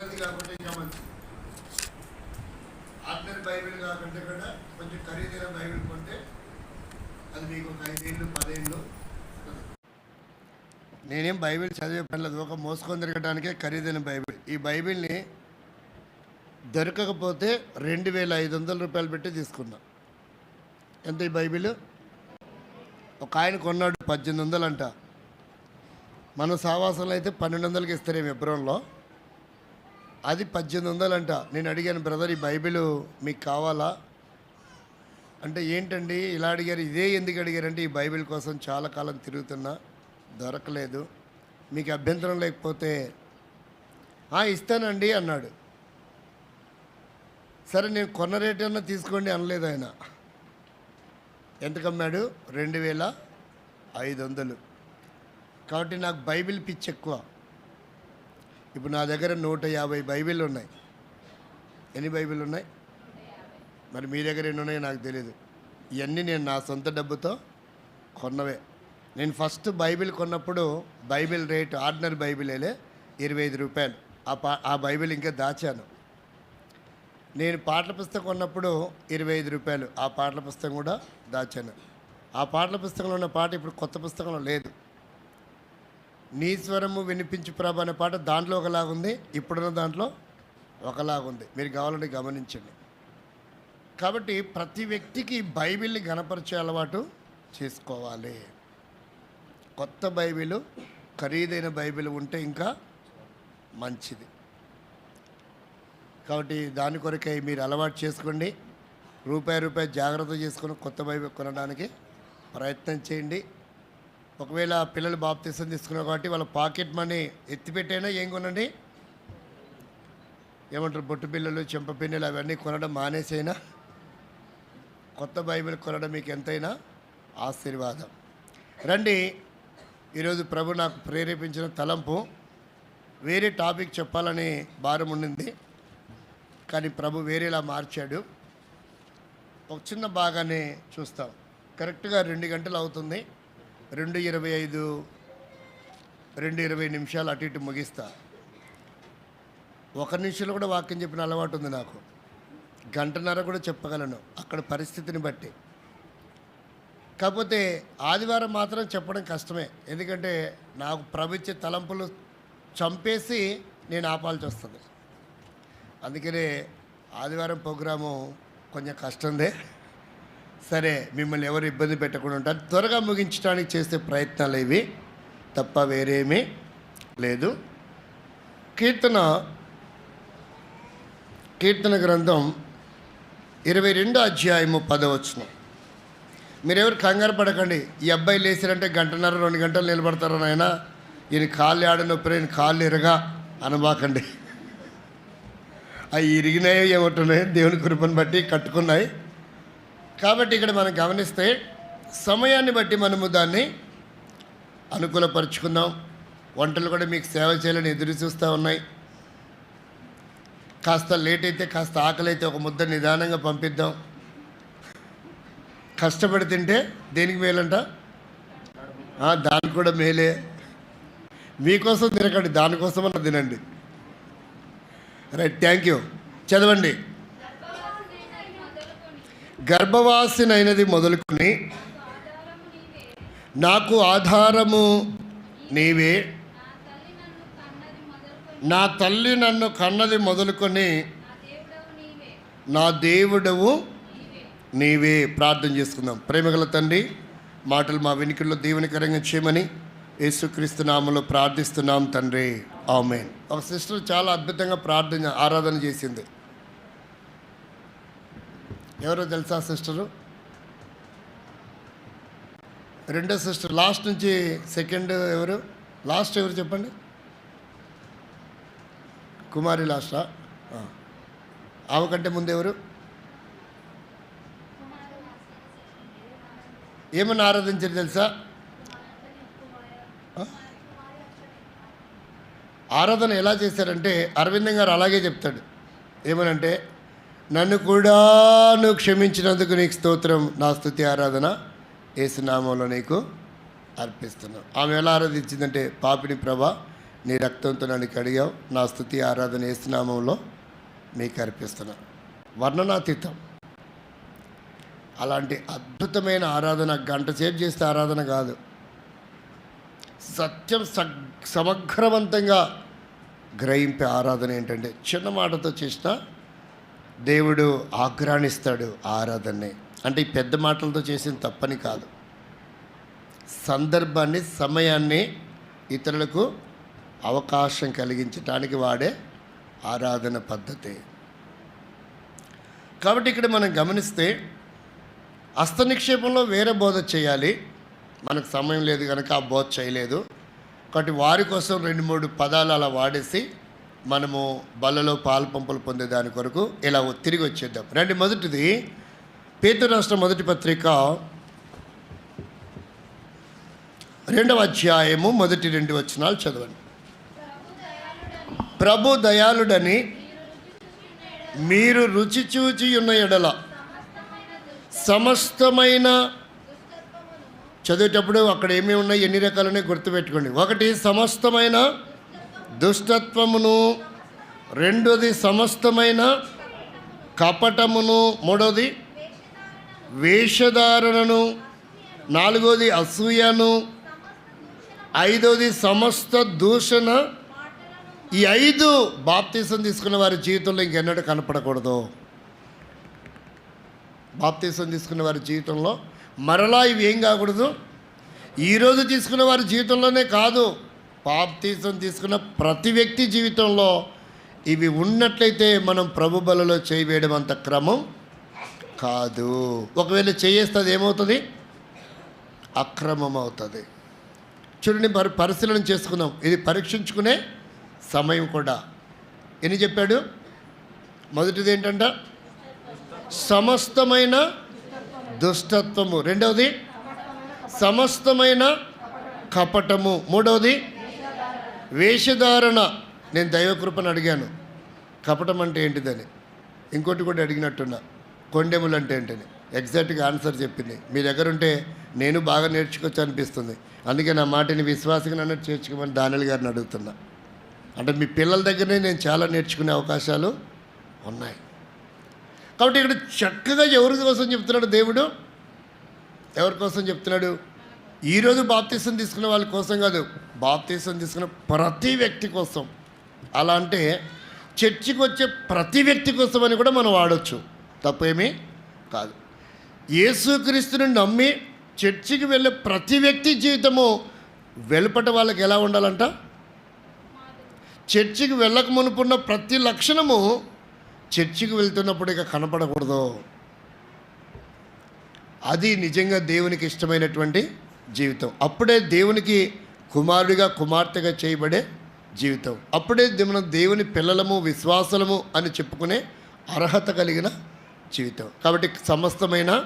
కాకుండా ఇంకా మంచిది. ఆర్డినరీ బైబిల్ కాకుండా కూడా కొంచెం ఖరీదైన బైబిల్ కొంటే అది మీకు ఒక ఐదేళ్ళు పదేళ్ళు నేనేం బైబిల్ చదివే పనిలేదు ఒక మోసుకొని తిరగడానికే ఖరీదైన బైబిల్. ఈ బైబిల్ని దొరకకపోతే రెండు వేల ఐదు వందల రూపాయలు పెట్టి తీసుకున్నా ఎంత ఈ బైబిల్? ఒక ఆయన కొన్నాడు పద్దెనిమిది వందలు అంట. మన సావాసంలో అయితే పన్నెండు వందలకి ఇస్తారేమో ఎబ్రోన్లో అది పద్దెనిమిది వందలు అంట నేను అడిగాను బ్రదర్ ఈ బైబిల్ మీకు కావాలా? అంటే ఏంటండి? ఇలా అడిగారు. ఇదే ఎందుకు అడిగారంటే ఈ బైబిల్ కోసం చాలా కాలం తిరుగుతున్నా దొరకలేదు. మీకు అభ్యంతరం లేకపోతే ఇస్తానండి అన్నాడు. సరే నేను కొన్న రేట్ అన్నా తీసుకోండి అనలేదు ఆయన. ఎంత కమ్మాడు? రెండు వేల ఐదు వందలు కాబట్టి నాకు బైబిల్ పిచ్చి ఎక్కువ ఇప్పుడు నా దగ్గర నూట యాభై బైబిల్ ఉన్నాయి. ఎన్ని బైబిల్ ఉన్నాయి? మరి మీ దగ్గర ఎన్ని ఉన్నాయో నాకు తెలియదు ఇవన్నీ నేను నా సొంత డబ్బుతో కొన్నవే. నేను ఫస్ట్ బైబిల్ కొన్నప్పుడు బైబిల్ రేట్ ఆర్డినరీ బైబిలేలే ఇరవై ఐదు రూపాయలు. ఆ పా ఆ బైబిల్ ఇంకా దాచాను. నేను పాటల పుస్తకం కొన్నప్పుడు ఇరవై ఐదు రూపాయలు. ఆ పాటల పుస్తకం కూడా దాచాను. ఆ పాటల పుస్తకంలో ఉన్న పాట ఇప్పుడు కొత్త పుస్తకంలో లేదు. నీ స్వరము వినిపించు ప్రభ అనే పాట దాంట్లో ఒకలాగుంది ఇప్పుడున్న దాంట్లో ఒకలాగుంది మీరు కావాలంటే గమనించండి. కాబట్టి ప్రతి వ్యక్తికి బైబిల్ని గణపరిచే అలవాటు చేసుకోవాలి. కొత్త బైబిల్ ఖరీదైన బైబిల్ ఉంటే ఇంకా మంచిది. కాబట్టి దాని కొరకై మీరు అలవాటు చేసుకోండి. రూపాయి రూపాయి జాగ్రత్త చేసుకొని కొత్త బైబిల్ కొనడానికి ప్రయత్నం చేయండి. ఒకవేళ పిల్లలు బాప్తీసం తీసుకున్నారు కాబట్టి వాళ్ళ పాకెట్ మనీ ఎత్తిపెట్టైనా ఏం కొనండి? ఏమంటారు? బొట్టు పిల్లలు చెంప పిన్నెలు అవన్నీ కొనడం మానేసైనా కొత్త బైబిల్ కొనడం మీకు ఎంతైనా ఆశీర్వాదం. రండి ఈరోజు ప్రభు నాకు ప్రేరేపించిన తలంపు. వేరే టాపిక్ చెప్పాలని భారం ఉండింది కానీ ప్రభు వేరేలా మార్చాడు. ఒక చిన్న భాగాన్ని చూస్తాం. కరెక్ట్గా రెండు గంటలు అవుతుంది. రెండు ఇరవై ఐదు రెండు ఇరవై నిమిషాలు అటు ఇటు ముగిస్తా. ఒక నిమిషంలో కూడా వాక్యం చెప్పిన అలవాటు ఉంది నాకు. గంటన్నర కూడా చెప్పగలను అక్కడ పరిస్థితిని బట్టి. కాకపోతే ఆదివారం మాత్రం చెప్పడం కష్టమే. ఎందుకంటే నాకు ప్రవిచ్చే తలంపులు చంపేసి నేను ఆపాల్సి వస్తుంది. అందుకనే ఆదివారం ప్రోగ్రాము కొంచెం కష్టందే. సరే మిమ్మల్ని ఎవరు ఇబ్బంది పెట్టకుండా ఉంటారు. త్వరగా ముగించడానికి చేసే ప్రయత్నాలు ఇవి. తప్ప వేరేమీ లేదు. కీర్తన కీర్తన గ్రంథం ఇరవై రెండు అధ్యాయము పదవచ్చును మీరెవరు కంగారు పడకండి. ఈ అబ్బాయి లేచారంటే గంటన్నర రెండు గంటలు నిలబడతారు నాయన? ఈయన కాళ్ళు ఆడ నొప్పి ఈయన కాళ్ళు ఇరగా అనబాకండి. అవి ఇరిగినాయో ఏమంటున్నాయి దేవుని కృపను బట్టి కట్టుకున్నాయి. కాబట్టి ఇక్కడ మనం గమనిస్తే సమయాన్ని బట్టి మనము దాన్ని అనుకూలపరుచుకుందాం వంటలు కూడా మీకు సేవ చేయాలని ఎదురు చూస్తూ ఉన్నాయి. కాస్త లేట్ అయితే కాస్త ఆకలి అయితే ఒక ముద్ద నిదానంగా పంపిద్దాం. కష్టపడి తింటే దేనికి మేలంట? ఆ, దానికి కూడా మేలే. మీకోసం తినకండి దానికోసం దానికోసమన్నా తినండి. Right thank you. చదవండి. గర్భవాసినైనది మొదలుకొని నాకు ఆధారము నీవే. నా తల్లి నన్ను కన్నది మొదలుకొని నా దేవుడవు నీవే. ప్రార్థన చేసుకుందాం. ప్రేమగల తండ్రి మాటలు మా వెనుకల్లో దీవెనకరంగా చేయమని యేసుక్రీస్తు నామంలో ప్రార్థిస్తున్నాం తండ్రి. ఆమెన్. ఒక సిస్టర్ చాలా అద్భుతంగా ప్రార్థన ఆరాధన చేసింది. ఎవరో తెలుసా సిస్టరు? రెండో సిస్టర్ లాస్ట్ నుంచి సెకండ్ ఎవరు? లాస్ట్ ఎవరు చెప్పండి? కుమారి లాస్టా? ఆ. ఆమె కంటే ముందు ఎవరు? ఏమని ఆరాధించారు తెలుసా? ఆరాధన ఎలా చేశారంటే అరవిందం గారు అలాగే చెప్తాడు. ఏమనంటే నన్ను కూడా నువ్వు క్షమించినందుకు నీకు స్తోత్రం నా స్థుతి ఆరాధన ఏసునామంలో నీకు అర్పిస్తున్నాను ఆమె ఎలా ఆరాధించిందంటే పాపిని ప్రభ నీ రక్తంతో నన్ను కడిగావు నా స్థుతి ఆరాధన ఏసునామంలో మీకు అర్పిస్తున్నా. వర్ణనాతీతం. అలాంటి అద్భుతమైన ఆరాధన గంట సేపు చేస్తే ఆరాధన కాదు. సత్యం సగ్ సమగ్రవంతంగా గ్రహింపే ఆరాధన ఏంటంటే చిన్న మాటతో చేసిన దేవుడు ఆగ్రాణిస్తాడు ఆరాధనని. అంటే ఈ పెద్ద మాటలతో చేసిన తప్పని కాదు. సందర్భాన్ని సమయాన్ని ఇతరులకు అవకాశం కలిగించటానికి వాడే ఆరాధన పద్ధతి. కాబట్టి ఇక్కడ మనం గమనిస్తే హస్త నిక్షేపంలో వేరే బోధ చేయాలి. మనకు సమయం లేదు కనుక ఆ బోధ చేయలేదు. కాబట్టి వారి కోసం రెండు మూడు పదాలు అలా వాడేసి మనము బలలో పాలు పంపులు పొందే దాని కొరకు ఇలా తిరిగి వచ్చేద్దాం. రండి మొదటిది పేతు రాష్ట్ర మొదటి పత్రిక రెండవ అధ్యాయము మొదటి రెండు వచనాలు చదవండి. ప్రభు దయాళుడని మీరు రుచి చూచి ఉన్న ఎడల సమస్తమైన చదివేటప్పుడు అక్కడ ఏమేమి ఉన్నాయి? ఎన్ని రకాలని గుర్తుపెట్టుకోండి. ఒకటి సమస్తమైన దుష్టత్వమును రెండోది సమస్తమైన కపటమును మూడోది వేషధారణను నాలుగోది అసూయను ఐదోది సమస్త దూషణ. ఈ ఐదు బాప్తీసం తీసుకున్న వారి జీవితంలో ఇంకెన్నడూ కనపడకూడదు. బాప్తీసం తీసుకున్న వారి జీవితంలో మరలా ఇవి ఏం కాకూడదు. ఈరోజు తీసుకున్న వారి జీవితంలోనే కాదు. బాప్తీసం తీసుకున్న ప్రతి వ్యక్తి జీవితంలో ఇవి ఉన్నట్లయితే మనం ప్రభు బలలో చేయవేయడం అంత క్రమం కాదు. ఒకవేళ చేయేస్తే ఏమవుతుంది? అక్రమం అవుతుంది చూడండి మరి పరిశీలన చేసుకుందాం. ఇది పరీక్షించుకునే సమయం కూడా. ఎన్ని చెప్పాడు? మొదటిది ఏంటంట? సమస్తమైన దుష్టత్వము. రెండవది? సమస్తమైన కపటము. మూడవది? వేషధారణ. నేను దైవకృపను అడిగాను. కపటం అంటే ఏంటిదని. ఇంకోటి కూడా అడిగినట్టున్నా. కొండెములు అంటే ఏంటని. ఎగ్జాక్ట్గా ఆన్సర్ చెప్పింది. మీ దగ్గర ఉంటే నేను బాగా నేర్చుకోవచ్చు అనిపిస్తుంది. అందుకే నా మాటని విశ్వాసంగా నన్ను చేర్చుకోమని దానిల్ గారిని అడుగుతున్నా. అంటే మీ పిల్లల దగ్గరనే నేను చాలా నేర్చుకునే అవకాశాలు ఉన్నాయి. కాబట్టి ఇక్కడ చక్కగా ఎవరి కోసం చెప్తున్నాడు దేవుడు? ఎవరి కోసం చెప్తున్నాడు? ఈరోజు బాప్తీసం తీసుకున్న వాళ్ళ కోసం కాదు. బాప్తీసం తీసుకున్న ప్రతి వ్యక్తి కోసం. అలా అంటే చర్చికి వచ్చే ప్రతి వ్యక్తి కోసం అని కూడా మనం వాడచ్చు. తప్పేమీ కాదు. యేసుక్రీస్తుని నమ్మి చర్చికి వెళ్ళే ప్రతి వ్యక్తి జీవితము వెలుపట వాళ్ళకి ఎలా ఉండాలంట? చర్చికి వెళ్ళక మునుపున్న ప్రతి లక్షణము చర్చికి వెళ్తున్నప్పుడు ఇక కనపడకూడదు. అది నిజంగా దేవునికి ఇష్టమైనటువంటి జీవితం. అప్పుడే దేవునికి కుమారుడిగా కుమార్తెగా చేయబడే జీవితం. అప్పుడే మనం దేవుని పిల్లలము విశ్వాసలము అని చెప్పుకునే అర్హత కలిగిన జీవితం. కాబట్టి సమస్తమైన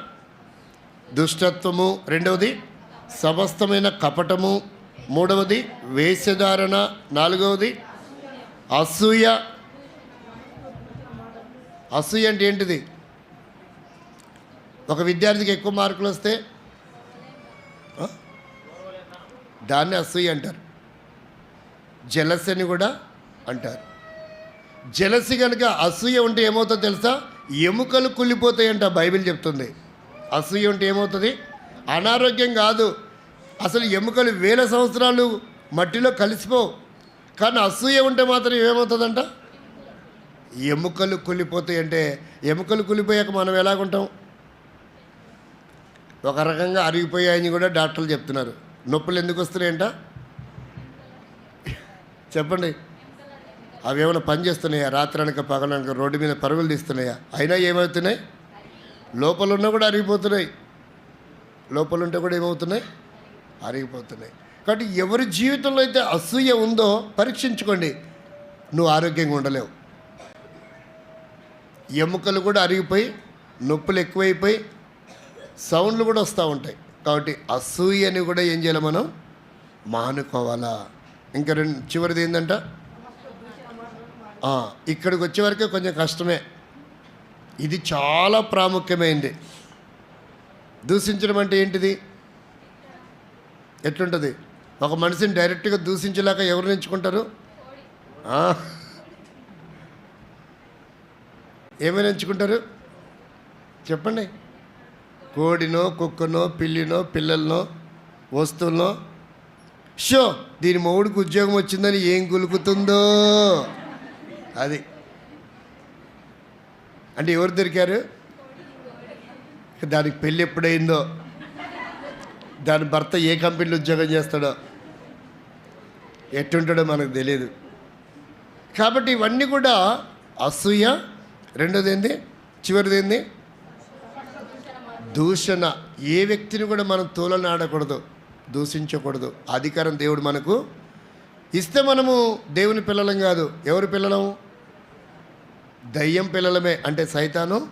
దుష్టత్వము రెండవది సమస్తమైన కపటము మూడవది వేషధారణ నాలుగవది అసూయ. అసూయ అంటే ఏంటిది? ఒక విద్యార్థికి ఎక్కువ మార్కులు వస్తే ఆ? దాన్ని అసూయ అంటారు. జలసి అని కూడా అంటారు. జలసి కనుక అసూయ ఉంటే ఏమవుతుందో తెలుసా? ఎముకలు కుళ్ళిపోతాయంట బైబిల్ చెప్తుంది. అసూయ ఉంటే ఏమవుతుంది? అనారోగ్యం కాదు. అసలు ఎముకలు వేల సంవత్సరాలు మట్టిలో కలిసిపోవు. కానీ అసూయ ఉంటే మాత్రం ఏమవుతుందంట? ఎముకలు కులిపోతాయి అంటే ఎముకలు కుళ్ళిపోయాక మనం ఎలాగుంటాం? ఒక రకంగా అరిగిపోయాయని కూడా డాక్టర్లు చెప్తున్నారు. నొప్పులు ఎందుకు వస్తున్నాయంట? చెప్పండి. అవి ఏమైనా పని చేస్తున్నాయా? రాత్రి పగలనక రోడ్డు మీద పరుగులు తీస్తున్నాయా? అయినా ఏమవుతున్నాయి? లోపల ఉన్నా కూడా అరిగిపోతున్నాయి. లోపల ఉంటే కూడా ఏమవుతున్నాయి? అరిగిపోతున్నాయి. కాబట్టి ఎవరి జీవితంలో అయితే అసూయ ఉందో పరీక్షించుకోండి. నువ్వు ఆరోగ్యంగా ఉండలేవు. ఎముకలు కూడా అరిగిపోయి నొప్పులు ఎక్కువైపోయి సౌండ్లు కూడా వస్తూ ఉంటాయి. కాబట్టి అసూయని కూడా ఏం చేయాలి మనం? మానుకోవాలా. ఇంకా రెండు చివరిది ఏంటంట ఇక్కడికి వచ్చే వరకే కొంచెం కష్టమే. ఇది చాలా ప్రాముఖ్యమైనది దూషించడం అంటే ఏంటిది? ఎట్లుంటుంది? ఒక మనిషిని డైరెక్ట్గా దూషించలేక ఎవరు ఎంచుకుంటారు? ఏమైనా ఎంచుకుంటారు? చెప్పండి. కోడినో కుక్కనో పిల్లినో పిల్లలనో వస్తువులనో. షో దీని మొగుడికి ఉద్యోగం వచ్చిందని ఏం గులుకుతుందో. అది. అంటే ఎవరు దొరికారు? దానికి పెళ్ళి ఎప్పుడైందో? దాని భర్త ఏ కంపెనీలో ఉద్యోగం చేస్తాడో? ఎట్టుంటాడో మనకు తెలియదు కాబట్టి ఇవన్నీ కూడా అసూయ. రెండోది ఏంది? చివరిది ఏంది? దూషణ ఏ వ్యక్తిని కూడా మనం తోలనాడకూడదు దూషించకూడదు. అధికారం దేవుడు మనకు ఇస్తే మనము దేవుని పిల్లలం కాదు. ఎవరి పిల్లలం? దయ్యం పిల్లలమే. అంటే సైతాను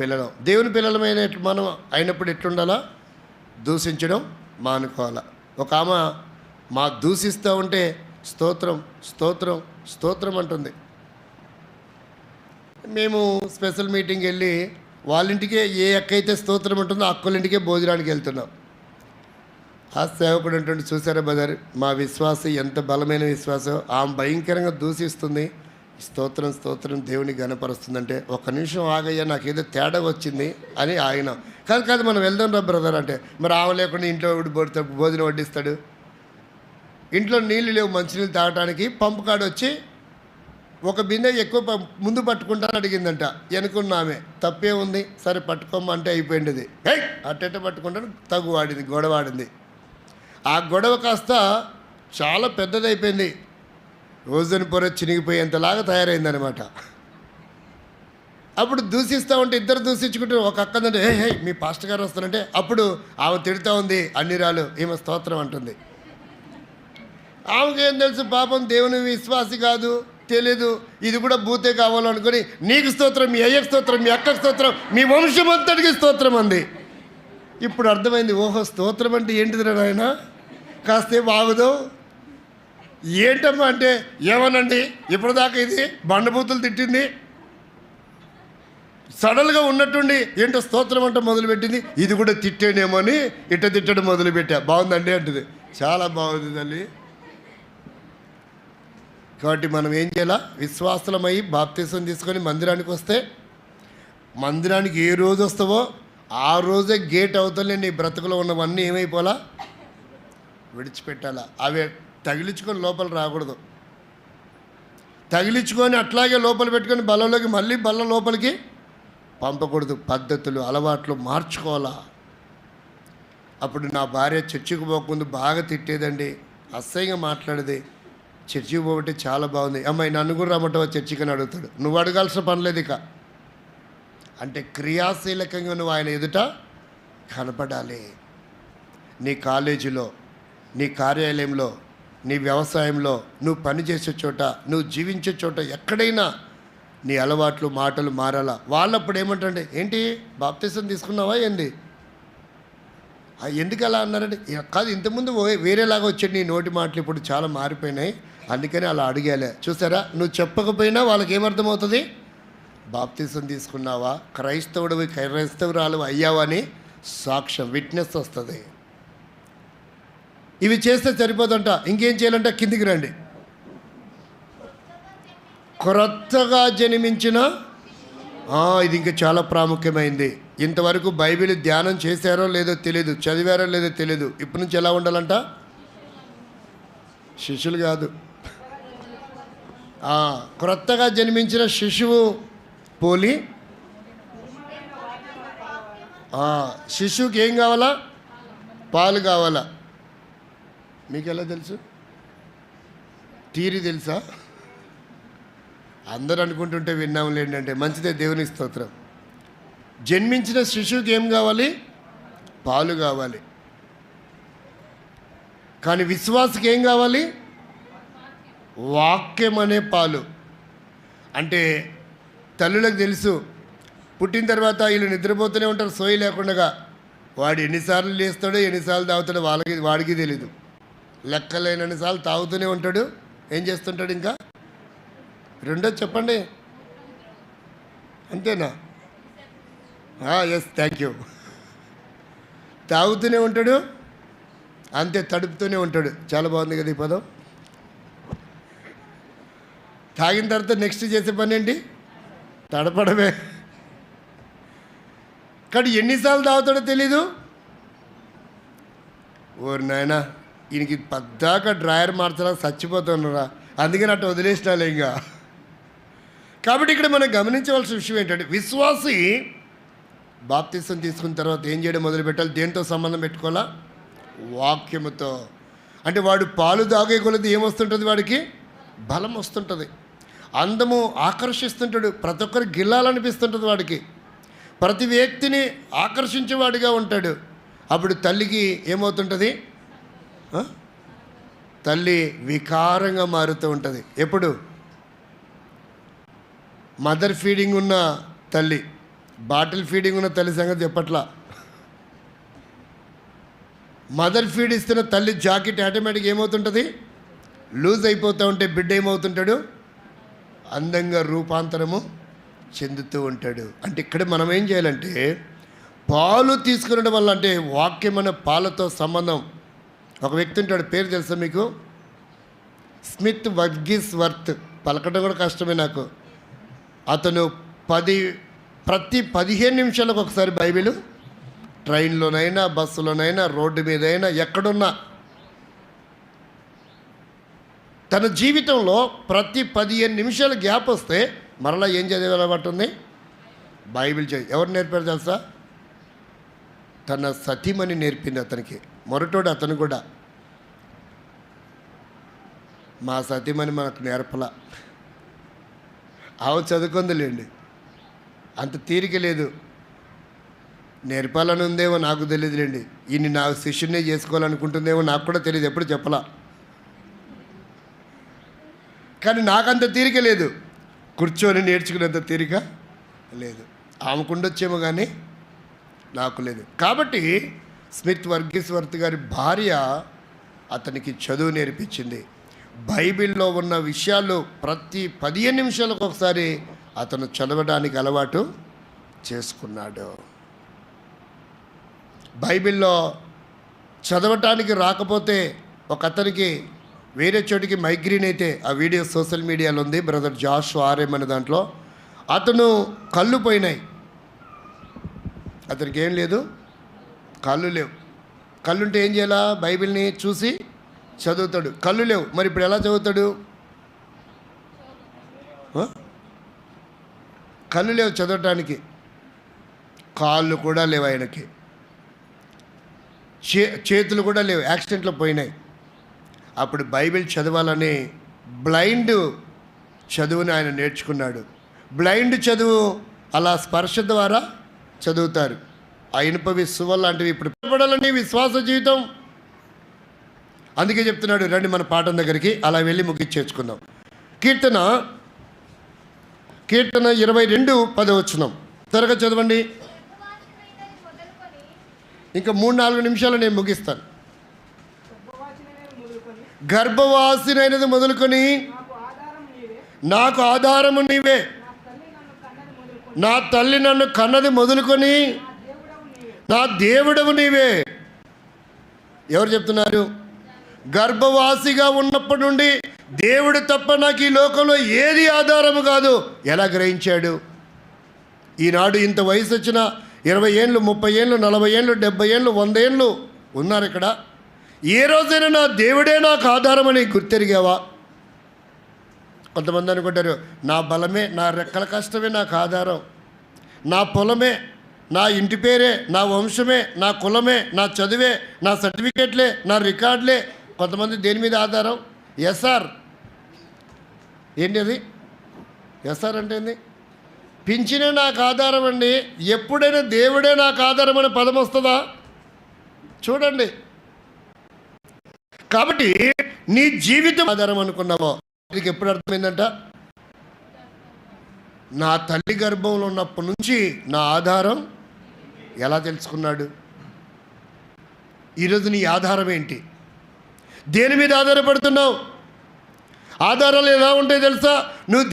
పిల్లలం. దేవుని పిల్లలమైన మనం అయినప్పుడు ఎట్లుండాలా? దూషించడం మానుకోవాలా. ఒక ఆమె మా దూషిస్తూ ఉంటే స్తోత్రం స్తోత్రం స్తోత్రం అంటుంది. మేము స్పెషల్ మీటింగ్ వెళ్ళి వాళ్ళింటికే ఏ ఎక్కైతే స్తోత్రం ఉంటుందో అక్కలింటికే భోజనానికి వెళ్తున్నాం. ఆ సేవకుడు అంటుండే చూసారా బజార్ మా విశ్వాసం ఎంత బలమైన విశ్వాసం ఆమె భయంకరంగా దూషిస్తుంది. స్తోత్రం స్తోత్రం దేవుని గనపరుస్తుందంటే ఒక నిమిషం ఆగయ్యా నాకేదో తేడా వచ్చింది అని ఆయన. కాదు కాదు మనం వెళ్దాం రా బ్రదర్ అంటే మరి ఆమె లేకుండా ఇంట్లో భోజనం భోజనం వడ్డిస్తాడు? ఇంట్లో నీళ్ళు లేవు మంచినీళ్ళు తాగడానికి పంపు కాడ వచ్చి ఒక బిందె ఎక్కువ ముందు పట్టుకుంటాను అడిగిందంట. వెనుకున్న ఆమె తప్పే ఉంది సరే పట్టుకోమంటే అయిపోయింది అది అట్టెట్ట పట్టుకుంటాను తగు వాడింది గొడవ ఆడింది ఆ గొడవ కాస్త చాలా పెద్దదైపోయింది. రోజుని పొర చినిగిపోయేంతలాగా తయారైందనమాట. అప్పుడు దూషిస్తూ ఉంటే ఇద్దరు దూషించుకుంటే ఒక అక్కందంటే హే హే మీ పాస్టర్ గారు వస్తారంటే అప్పుడు ఆమె తిడుతూ ఉంది అన్ని రాలు ఈమె స్తోత్రం అంటుంది. ఆమెకేం తెలుసు పాపం దేవుని విశ్వాసి కాదు. తెలీదు. ఇది కూడా భూతే కావాలనుకుని నీకు స్తోత్రం మీ అయ్యకు స్తోత్రం మీ అక్కకు స్తోత్రం మీ వంశం అంతటికి స్తోత్రం అంది. ఇప్పుడు అర్థమైంది ఓహో స్తోత్రం అంటే ఏంటిదిరా నాయన? కాస్తే బాగుదు ఏంటమ్మా అంటే ఏమనండి? ఇప్పటిదాకా ఇది బండబూతులు తిట్టింది. సడల్గా ఉన్నట్టుండి ఏంటో స్తోత్రం అంటే మొదలుపెట్టింది. ఇది కూడా తిట్టేనేమో అని ఇట్ట తిట్టడం మొదలుపెట్టా. బాగుందండి అంటది. చాలా బాగుంది తల్లి. కాబట్టి మనం ఏం చేయాలా? విశ్వాసలమై బాప్తీసం తీసుకొని మందిరానికి వస్తే మందిరానికి ఏ రోజు వస్తావో ఆ రోజే గేట్ అవుతలే నీ బ్రతుకులో ఉన్నవన్నీ ఏమైపోలా విడిచిపెట్టాలా. అవి తగిలించుకొని లోపల రాకూడదు. తగిలించుకొని అట్లాగే లోపల పెట్టుకొని బల్లలోకి మళ్ళీ బల్ల లోపలికి పంపకూడదు. పద్ధతులు అలవాట్లు మార్చుకోవాలా. అప్పుడు నా భార్య చర్చికి పోకముందు బాగా తిట్టేదండి. అసహ్యంగా మాట్లాడేది. చర్చికి పోబట్టి చాలా బాగుంది. అమ్మాయి నన్ను కూడా రమ్మటో చర్చికి అని అడుగుతాడు. నువ్వు అడగాల్సిన పనిలేదు ఇక. అంటే క్రియాశీలకంగా నువ్వు ఆయన ఎదుట కనపడాలి. నీ కాలేజీలో నీ కార్యాలయంలో నీ వ్యవసాయంలో నువ్వు పనిచేసే చోట నువ్వు జీవించే చోట ఎక్కడైనా నీ అలవాట్లు మాటలు మారాలా? వాళ్ళప్పుడు ఏమంటండి ఏంటి బాప్తీసం తీసుకున్నావా ఏంది? ఎందుకు అలా అన్నారంటే కాదు ఇంతకుముందు వేరేలాగా వచ్చాడు నీ నోటి మాటలు ఇప్పుడు చాలా మారిపోయినాయి. అందుకని అలా అడిగాలే. చూసారా? నువ్వు చెప్పకపోయినా వాళ్ళకి ఏమర్థమవుతుంది బాప్తీసం తీసుకున్నావా? క్రైస్తవుడివి క్రైస్తవురాలు అయ్యావా అని సాక్ష్యం విట్నెస్ వస్తుంది. ఇవి చేస్తే సరిపోదంట. ఇంకేం చేయాలంటే కిందికి రండి. క్రొత్తగా జన్మించిన ఇది ఇంకా చాలా ప్రాముఖ్యమైంది. ఇంతవరకు బైబిల్ ధ్యానం చేశారో లేదో తెలియదు చదివారో లేదో తెలియదు ఇప్పటి నుంచి ఎలా ఉండాలంట? శిష్యులు కాదు. క్రొత్తగా జన్మించిన శిశువు పోలి. శిశువుకి ఏం కావాలా? పాలు కావాలా? మీకు ఎలా తెలుసు? తీరి తెలుసా? అందరూ అనుకుంటుంటే విన్నాములు ఏంటంటే మంచిదే దేవుని స్తోత్రం. జన్మించిన శిశువుకి ఏం కావాలి? పాలు కావాలి. కానీ విశ్వాసకి ఏం కావాలి? వాక్యం అనే పాలు. అంటే తల్లులకు తెలుసు పుట్టిన తర్వాత వీళ్ళు నిద్రపోతూనే ఉంటారు సోయి లేకుండా వాడు ఎన్నిసార్లు లేస్తాడో ఎన్నిసార్లు తాగుతాడో వాళ్ళకి వాడికి తెలీదు. లెక్కలేనన్నిసార్లు తాగుతూనే ఉంటాడు ఏం చేస్తుంటాడు ఇంకా? రెండో చెప్పండి. అంతేనా? ఎస్ థ్యాంక్ యూ తాగుతూనే ఉంటాడు అంతే తడుపుతూనే ఉంటాడు. చాలా బాగుంది కదా ఈ పదం? తాగిన తర్వాత నెక్స్ట్ చేసే పని ఏంటి? తడపడమే. కానీ ఎన్నిసార్లు తాగుతాడో తెలీదు. ఓరి నాయన ఈయనకి పద్దాక డ్రాయర్ మార్చరా చచ్చిపోతున్నారా? అందుకని అట్లా వదిలేసినాలే ఇంకా. కాబట్టి ఇక్కడ మనం గమనించవలసిన విషయం ఏంటంటే విశ్వాసి బాప్తిసం తీసుకున్న తర్వాత ఏం చేయడం మొదలు పెట్టాలి? దేంతో సంబంధం పెట్టుకోవాలా? వాక్యముతో. అంటే వాడు పాలు తాగే కొలది ఏమొస్తుంటుంది వాడికి? బలం వస్తుంటుంది. అందము ఆకర్షిస్తుంటాడు. ప్రతి ఒక్కరు గిల్లాలనిపిస్తుంటుంది వాడికి. ప్రతి వ్యక్తిని ఆకర్షించేవాడిగా ఉంటాడు. అప్పుడు తల్లికి ఏమవుతుంటుంది? తల్లి వికారంగా మారుతూ ఉంటుంది. ఎప్పుడు? మదర్ ఫీడింగ్ ఉన్న తల్లి. బాటిల్ ఫీడింగ్ ఉన్న తల్లి సంగతి చెప్పట్లా. మదర్ ఫీడ్ ఇస్తున్న తల్లి జాకెట్ ఆటోమేటిక్ ఏమవుతుంటుంది? లూజ్ అయిపోతూ ఉంటే బిడ్డ ఏమవుతుంటాడు? అందంగా రూపాంతరము చెందుతూ ఉంటాడు. అంటే ఇక్కడ మనం ఏం చేయాలంటే పాలు తీసుకునడం వల్ల అంటే వాక్యం అనే పాలతో సంబంధం. ఒక వ్యక్తి ఉంటాడు పేరు తెలుసా మీకు? స్మిత్ వర్గీస్ వర్త్ పలకడం కూడా కష్టమే నాకు. అతను పది ప్రతి పదిహేను నిమిషాలకు ఒకసారి బైబిల్ ట్రైన్లోనైనా బస్సులోనైనా రోడ్డు మీదైనా ఎక్కడున్నా తన జీవితంలో ప్రతి పదిహేను నిమిషాలు గ్యాప్ వస్తే మరలా ఏం చదివే అలవాటు ఉంది? బైబిల్ చదివి. ఎవరు నేర్పారు తెలుసా? తన సతీమణి నేర్పింది అతనికి. మొరటోడు అతను కూడా. మా సతీమణి మనకు నేర్పలా. ఆమె చదువుకుందిలేండి. అంత తీరిక లేదు. నేర్పాలని ఉందేమో నాకు తెలియదులేండి. ఈయన్ని నా శిష్యునే చేసుకోవాలనుకుంటుందేమో నాకు కూడా తెలియదు. ఎప్పుడు చెప్పలా? కానీ నాకంత తీరిక లేదు. కూర్చొని నేర్చుకునేంత తీరిక లేదు. ఆమెకుండొచ్చేమో కానీ నాకు లేదు. కాబట్టి స్మిత్ వర్గీస్వర్త్ గారి భార్య అతనికి చదువు నేర్పించింది. బైబిల్లో ఉన్న విషయాలు ప్రతి పదిహేను నిమిషాలకు ఒకసారి అతను చదవడానికి అలవాటు చేసుకున్నాడు. బైబిల్లో చదవటానికి రాకపోతే ఒక అతనికి వేరే చోటికి మైగ్రీన్ అయితే ఆ వీడియో సోషల్ మీడియాలో ఉంది. బ్రదర్ జాష్ ఆర్ఎం అనే దాంట్లో. అతను కళ్ళు పోయినాయి. అతనికి ఏం లేదు. కళ్ళు లేవు. కళ్ళుంటే ఏం చేయాలా? బైబిల్ని చూసి చదువుతాడు. కళ్ళు లేవు. మరి ఇప్పుడు ఎలా చదువుతాడు? కళ్ళు లేవు చదవటానికి. కాళ్ళు కూడా లేవు ఆయనకి. చే చేతులు కూడా లేవు. యాక్సిడెంట్లో పోయినాయి. అప్పుడు బైబిల్ చదవాలని బ్లైండ్ చదువుని ఆయన నేర్చుకున్నాడు. బ్లైండ్ చదువు అలా స్పర్శ ద్వారా చదువుతారు. ఆ ఇనుప విశ్వ లాంటివి ఇప్పుడు పడాలని విశ్వాస జీవితం. అందుకే చెప్తున్నాడు రండి మన పాఠం దగ్గరికి అలా వెళ్ళి ముగించేసుకుందాం కీర్తన కీర్తన ఇరవై రెండు పదవచ్చున్నాం త్వరగా చదవండి. ఇంకా మూడు నాలుగు నిమిషాలు నేను ముగిస్తాను. గర్భవాసినైనది మొదలుకొని నాకు ఆధారము నీవే. నా తల్లి నన్ను కన్నది మొదలుకొని నా దేవుడవు నీవే. ఎవరు చెప్తున్నారు? గర్భవాసిగా ఉన్నప్పటి నుండి దేవుడు తప్ప నాకు ఈ లోకంలో ఏది ఆధారము కాదు. ఎలా గ్రహించాడు? ఈనాడు ఇంత వయసు వచ్చిన ఇరవై ఏళ్ళు ముప్పై ఏళ్ళు నలభై ఏళ్ళు డెబ్బై ఏళ్ళు వంద ఏళ్ళు ఉన్నారు ఇక్కడ. ఏ రోజైనా నా దేవుడే నాకు ఆధారమని గుర్తెరిగావా? కొంతమంది అనుకుంటారు నా బలమే నా రెక్కల కష్టమే నాకు ఆధారం. నా పొలమే నా ఇంటి పేరే నా వంశమే నా కులమే నా చదువే నా సర్టిఫికేట్లే నా రికార్డులే. కొంతమంది దేని మీద ఆధారం? ఎస్ఆర్ ఏంటి అది? ఎస్ఆర్ అంటే ఏంది? పింఛనే నాకు ఆధారం అండి. ఎప్పుడైనా దేవుడే నాకు ఆధారం అనే పదం వస్తుందా? చూడండి. కాబట్టి నీ జీవితం ఆధారం అనుకున్నావో? నీకు ఎప్పుడు అర్థమైందంట? నా తల్లి గర్భంలో ఉన్నప్పటి నుంచి నా ఆధారం ఎలా తెలుసుకున్నాడు? ఈరోజు నీ ఆధారం ఏంటి? దేని మీద ఆధారపడుతున్నావు? ఆధారాలు ఎలా ఉంటాయి తెలుసా? నువ్వు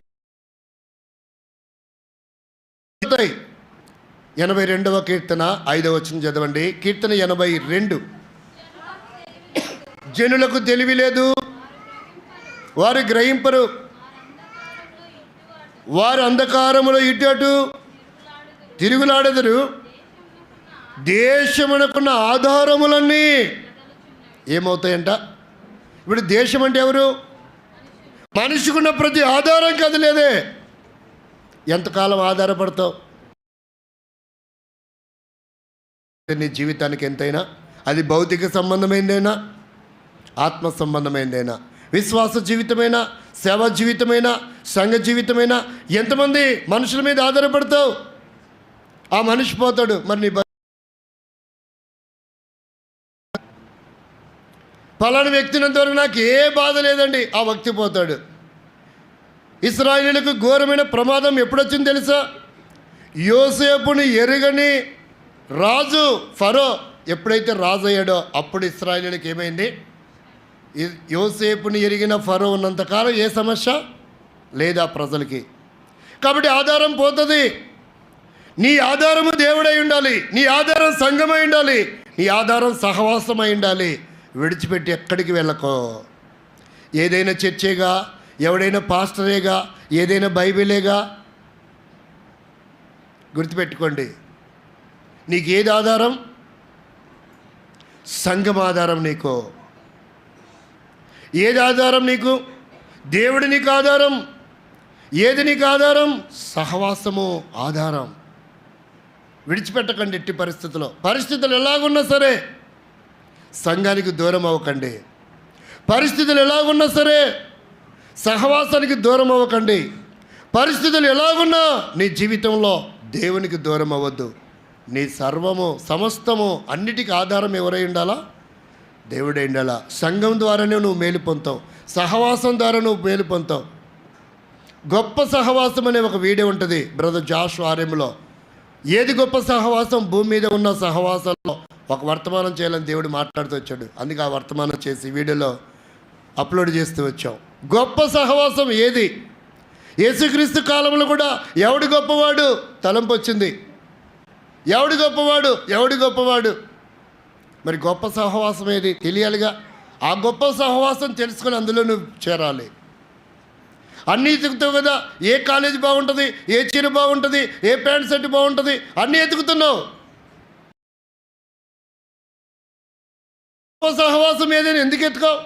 ఎనభై రెండవ కీర్తన ఐదవ వచ్చిన చదవండి. కీర్తన ఎనభై రెండు. జనులకు తెలివి లేదు. వారు గ్రహింపరు. వారు అంధకారములో ఇటు అటు తిరుగులాడెదరు. దేశమునకున్న ఆధారములన్నీ ఏమవుతాయంట? ఇప్పుడు దేశం అంటే ఎవరు? మనిషికున్న ప్రతి ఆధారం కదలేదే ఎంతకాలం ఆధారపడతావు? నీ జీవితానికి ఎంతైనా? అది భౌతిక సంబంధమైందైనా? ఆత్మ సంబంధమైందైనా విశ్వాస జీవితమైనా సేవ జీవితమైనా సంఘ జీవితమైనా ఎంతమంది మనుషుల మీద ఆధారపడతావు? ఆ మనిషి పోతాడు మరి నీ పలాని ఫలాని వ్యక్తినంత వరకు నాకు ఏ బాధ లేదండి ఆ వ్యక్తి పోతాడు. ఇస్రాయిలీలకు ఘోరమైన ప్రమాదం ఎప్పుడొచ్చింది తెలుసా? యోసేపుని ఎరుగని రాజు ఫరో ఎప్పుడైతే రాజు అయ్యాడో అప్పుడు ఇస్రాయిలీలకు ఏమైంది? యోసేపుని ఎరిగిన ఫరో ఉన్నంతకాలం ఏ సమస్య? లేదా ప్రజలకి. కాబట్టి ఆధారం పోతుంది. నీ ఆధారము దేవుడై ఉండాలి. నీ ఆధారం సంఘమై ఉండాలి. నీ ఆధారం సహవాసమై ఉండాలి. విడిచిపెట్టి ఎక్కడికి వెళ్ళకో. ఏదైనా చర్చేగా ఎవడైనా పాస్టరేగా ఏదైనా బైబిలేగా గుర్తుపెట్టుకోండి. నీకు ఏది ఆధారం? సంఘం ఆధారం నీకు. ఏది ఆధారం నీకు? దేవుడు నీకు ఆధారం. ఏది నీకు ఆధారం? సహవాసము ఆధారం. విడిచిపెట్టకండి ఎట్టి పరిస్థితుల్లో. పరిస్థితులు ఎలాగున్నా సరే సంఘానికి దూరం అవ్వకండి. పరిస్థితులు ఎలాగున్నా సరే సహవాసానికి దూరం అవ్వకండి. పరిస్థితులు ఎలాగున్నా నీ జీవితంలో దేవునికి దూరం అవ్వద్దు. నీ సర్వము సమస్తము అన్నిటికీ ఆధారం ఎవరై ఉండాలా? దేవుడే ఉండాలా సంఘం ద్వారానే నువ్వు మేలు పొందుతావు. సహవాసం ద్వారా నువ్వు మేలు పొందుతావు. గొప్ప సహవాసం అనే ఒక వీడియో ఉంటుంది బ్రదర్ జాష్ ఆర్యంలో. ఏది గొప్ప సహవాసం? భూమి మీద ఉన్న సహవాసంలో. ఒక వర్తమానం చేయాలని దేవుడు మాట్లాడుతూ వచ్చాడు. అందుకే ఆ వర్తమానం చేసి వీడియోలో అప్లోడ్ చేస్తూ వచ్చాం. గొప్ప సహవాసం ఏది? యేసుక్రీస్తు కాలంలో కూడా ఎవడు గొప్పవాడు? తలంపు వచ్చింది. ఎవడు గొప్పవాడు? ఎవడు గొప్పవాడు? మరి గొప్ప సహవాసం ఏది? తెలియాలిగా. ఆ గొప్ప సహవాసం తెలుసుకొని అందులో నువ్వు చేరాలి. అన్నీ ఎతుకుతావు కదా ఏ కాలేజ్ బాగుంటుంది ఏ చీర బాగుంటుంది ఏ ప్యాంట్ షర్ట్ బాగుంటుంది అన్నీ ఎతుకుతున్నావు గొప్ప సహవాసం ఏదని ఎందుకు ఎత్తుకోవు?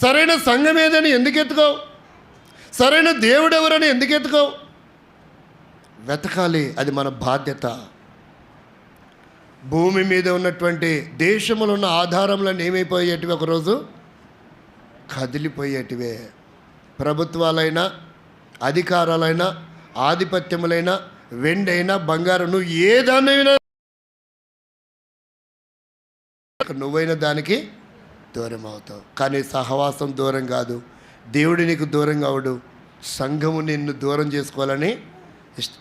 సరైన సంఘం ఏదని ఎందుకు ఎత్తుకోవు? సరైన దేవుడు ఎవరని ఎందుకు ఎత్తుకోవు? వెతకాలి అది మన బాధ్యత. భూమి మీద ఉన్నటువంటి దేశంలో ఉన్న ఆధారములను ఏమైపోయేటివి ఒకరోజు? కదిలిపోయేటివే. ప్రభుత్వాలైనా అధికారాలైనా ఆధిపత్యములైనా వెండైనా బంగారం నువ్వు ఏ నువ్వైన దానికి దూరం అవుతావు కానీ సహవాసం దూరం కాదు. దేవుడు నీకు దూరం కావడు. సంఘము నిన్ను దూరం చేసుకోవాలని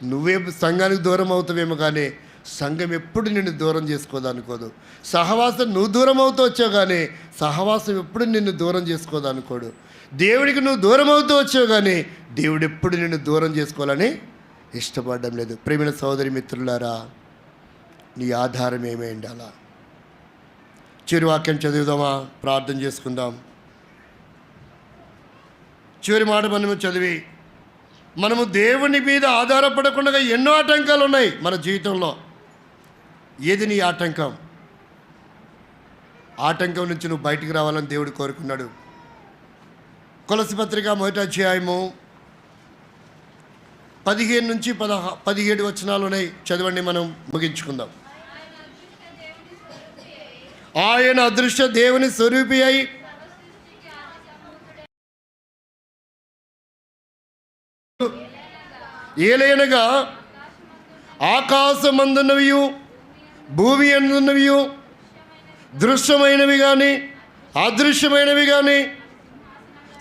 నువ్వే సంఘానికి దూరం అవుతావేమో కానీ సంఘం ఎప్పుడు నిన్ను దూరం చేసుకోదనుకోదు సహవాసం నువ్వు దూరం అవుతూ వచ్చావు కానీ సహవాసం ఎప్పుడు నిన్ను దూరం చేసుకోదనుకోడు దేవుడికి నువ్వు దూరం అవుతూ వచ్చావు కానీ దేవుడు ఎప్పుడు నిన్ను దూరం చేసుకోవాలని ఇష్టపడడం లేదు. ప్రేమిన సోదరి మిత్రులారా నీ ఆధారం ఏమై ఉండాలా? చివరి వాక్యం చదువుదామా? ప్రార్థన చేసుకుందాం. చివరి మాట మనము చదివి మనము దేవుని మీద ఆధారపడకుండా ఎన్నో ఆటంకాలు ఉన్నాయి మన జీవితంలో. ఏది నీ ఆటంకం? ఆటంకం నుంచి నువ్వు బయటికి రావాలని దేవుడు కోరుకున్నాడు. కొలసి పత్రిక మొదటి అధ్యాయము పదిహేను నుంచి పదహా పదిహేడు వచనాలు ఉన్నాయి చదవండి మనం ముగించుకుందాం. ఆయన అదృష్ట దేవుని స్వరూపి అయి ఏలైనగా ఆకాశమందున్నవి భూమి ఎందున్నవి? దృశ్యమైనవి కానీ అదృశ్యమైనవి కానీ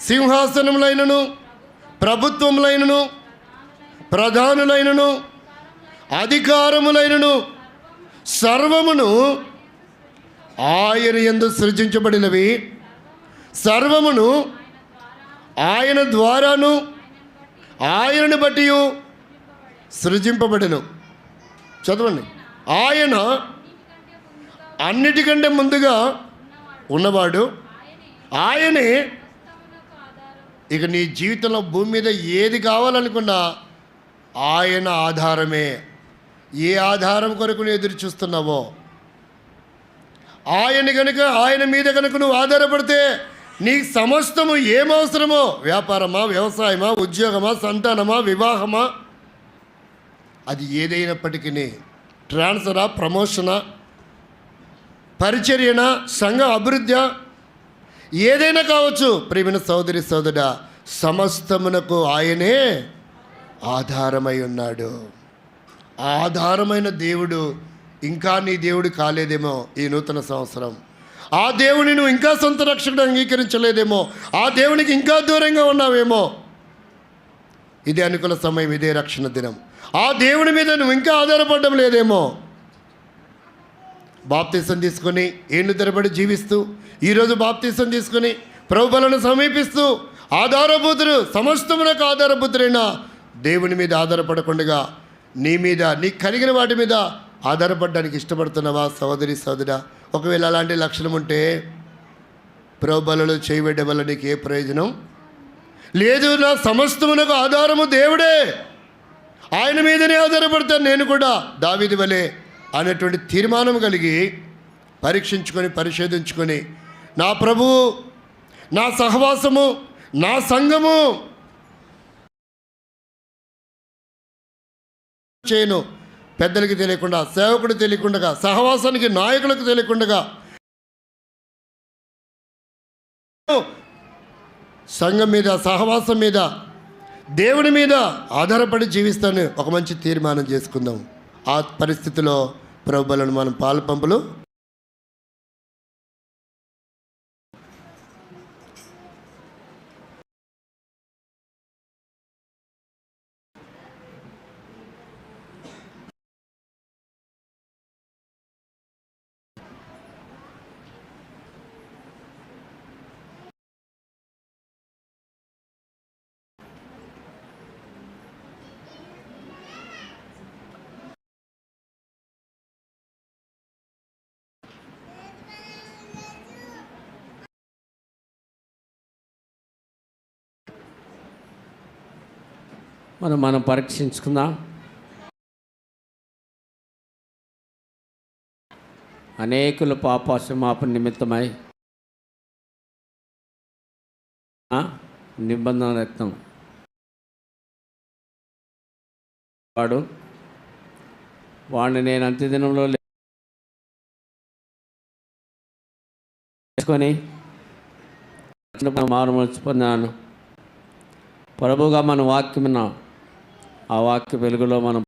సింహాసనములైనను ప్రభుత్వములైనను ప్రధానులైనను అధికారములైనను సర్వమును ఆయన ఎందు సృజించబడినవి. సర్వమును ఆయన ద్వారాను ఆయనను బట్టి సృజింపబడిను. చదవండి. ఆయన అన్నిటికంటే ముందుగా ఉన్నవాడు. ఆయనే ఇక నీ జీవితంలో భూమి మీద ఏది కావాలనుకున్నా ఆయన ఆధారమే. ఏ ఆధారం కొరకు నువ్వు ఎదురు చూస్తున్నావో? ఆయన కనుక ఆయన మీద కనుక నువ్వు ఆధారపడితే నీకు సమస్తము ఏమవసరమో? వ్యాపారమా వ్యవసాయమా ఉద్యోగమా సంతానమా వివాహమా? అది ఏదైనప్పటికీ ట్రాన్స్ఫరా ప్రమోషనా పరిచర్యన సంఘ అభివృద్ధి? ఏదైనా కావచ్చు. ప్రేమిన సోదరి సోదర సమస్తమునకు ఆయనే ఆధారమై ఉన్నాడు. ఆధారమైన దేవుడు ఇంకా నీ దేవుడు కాలేదేమో ఈ నూతన సంవత్సరం. ఆ దేవుని నువ్వు ఇంకా సొంత రక్షకుడు అంగీకరించలేదేమో. ఆ దేవునికి ఇంకా దూరంగా ఉన్నావేమో. ఇదే అనుకూల సమయం ఇదే రక్షణ దినం. ఆ దేవుని మీద నువ్వు ఇంకా ఆధారపడడం లేదేమో. బాప్తీసం తీసుకొని ఏళ్ళు తరబడి జీవిస్తూ ఈరోజు బాప్తీసం తీసుకొని ప్రభుబలను సమీపిస్తూ ఆధారభూతుడు సమస్తమునకు ఆధారభూతుడైన దేవుని మీద ఆధారపడకుండా నీ మీద నీకు కలిగిన వాటి మీద ఆధారపడడానికి ఇష్టపడుతున్నావా సోదరి సోదరా ఒకవేళ అలాంటి లక్షణం ఉంటే ప్రభుబలలో చేయబడ్డ వల్ల నీకు ఏ ప్రయోజనం? లేదు నా సమస్తమునకు ఆధారము దేవుడే. ఆయన మీదనే ఆధారపడతాను నేను కూడా. దావిది వలె అనేటువంటి తీర్మానం కలిగి పరీక్షించుకొని పరిశోధించుకొని నా ప్రభువు నా సహవాసము నా సంఘము చేయను. పెద్దలకి తెలియకుండా సేవకుడు తెలియకుండా సహవాసానికి నాయకులకు తెలియకుండా సంఘం మీద సహవాసం మీద దేవుని మీద ఆధారపడి జీవిస్తాను ఒక మంచి తీర్మానం చేసుకుందాం. ఆ పరిస్థితిలో ప్రభులను మనం పాలు పంపులు. మనం మనం పరీక్షించుకుందాం. అనేకుల పాపాశమాప నిమిత్తమై నిబంధన రక్తం వాడు వాడిని నేను అంత్యదినంలో లేచుకొని మారు పొందాను ప్రభుగా మన వాక్యం విన్నాం ఆ వాక్య వెలుగులో మనం